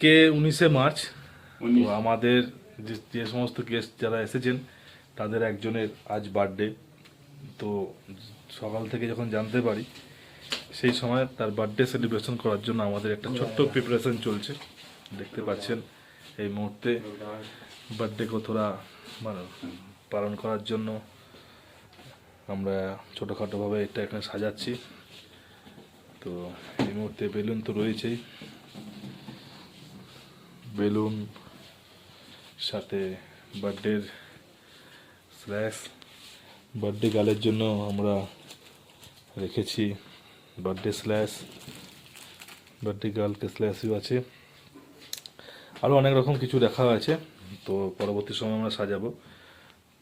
কে উনিশে মার্চ তো আমাদের যে যে সমস্ত গেস্ট যারা এসেছেন তাদের একজনের আজ বার্থডে তো সকাল থেকে যখন জানতে পারি সেই সময় তার বার্থডে সেলিব্রেশন করার জন্য আমাদের একটা ছোট্ট প্রিপারেশন চলছে। দেখতে পাচ্ছেন এই মুহূর্তে বার্থডে কতটা মানে পালন করার জন্য আমরা ছোটোখাটোভাবে এটা এখানে সাজাচ্ছি। তো এই মুহূর্তে বেলুন তো রয়েছেই। বেলুন, সাথে বার্থডের স্ল্যাশ বার্থডে গালের জন্য আমরা রেখেছি বার্থডে স্ল্যাশ বার্থডে গার্লকে স্ল্যাশও আছে। আরও অনেক রকম কিছু দেখা আছে, তো পরবর্তী সময় আমরা সাজাবো।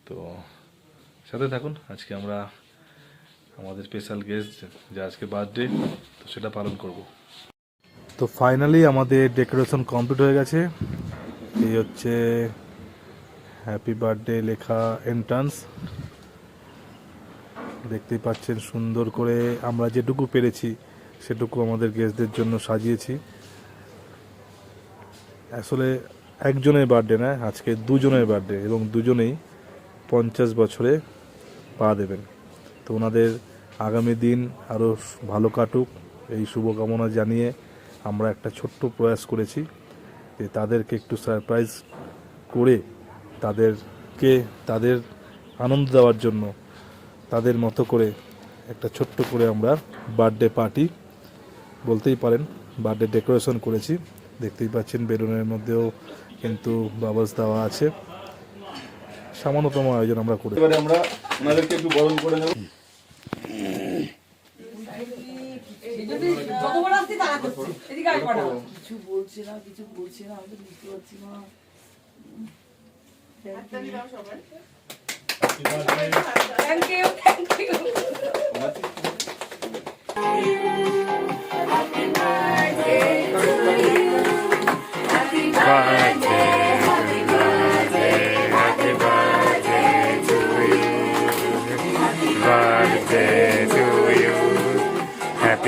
তো সাথে থাকুন, আজকে আমরা আমাদের স্পেশাল গেস্ট যে আজকে বার্থডে তো সেটা পালন করব। তো ফাইনালি আমাদের ডেকোরেশন কমপ্লিট হয়ে গেছে। এই হচ্ছে হ্যাপি বার্থডে লেখা এন্ট্রান্স দেখতেই পাচ্ছেন সুন্দর করে আমরা যেটুকু পেরেছি, সেটুকু আমাদের গেস্টদের জন্য সাজিয়েছি। আসলে একজনের বার্থডে না, আজকে দুজনের বার্থডে এবং দুজনেই পঞ্চাশ বছরে পা দেবেন। তো ওনাদের আগামী দিন আরও ভালো কাটুক, এই শুভকামনা জানিয়ে আমরা একটা ছোট্ট প্রয়াস করেছি যে তাদেরকে একটু সারপ্রাইজ করে তাদেরকে, তাদের আনন্দ দেওয়ার জন্য তাদের মতো করে একটা ছোট্ট করে আমরা বার্থডে পার্টি বলতেই পারেন, বার্থডে ডেকোরেশন করেছি। দেখতেই পাচ্ছেন বেলুনের মধ্যেও কিন্তু বাবাস দেওয়া আছে। সামান্যতম আয়োজন আমরা এবারে আমরা একটু বরণ করে নেব। যত বড় আসছি তারা করছে। এদিকে আয় কটা কিছু বলছে না কিছু বলছে না আমি তো বুঝতে পারছি না। Thank you thank you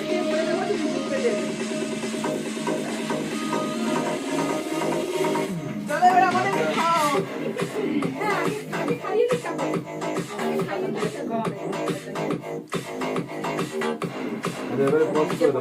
দিয়ে করে দেবো তুমি বুঝতে দেবে চলো এবার আমাদেরকে খাও এবারে পজ করে দেব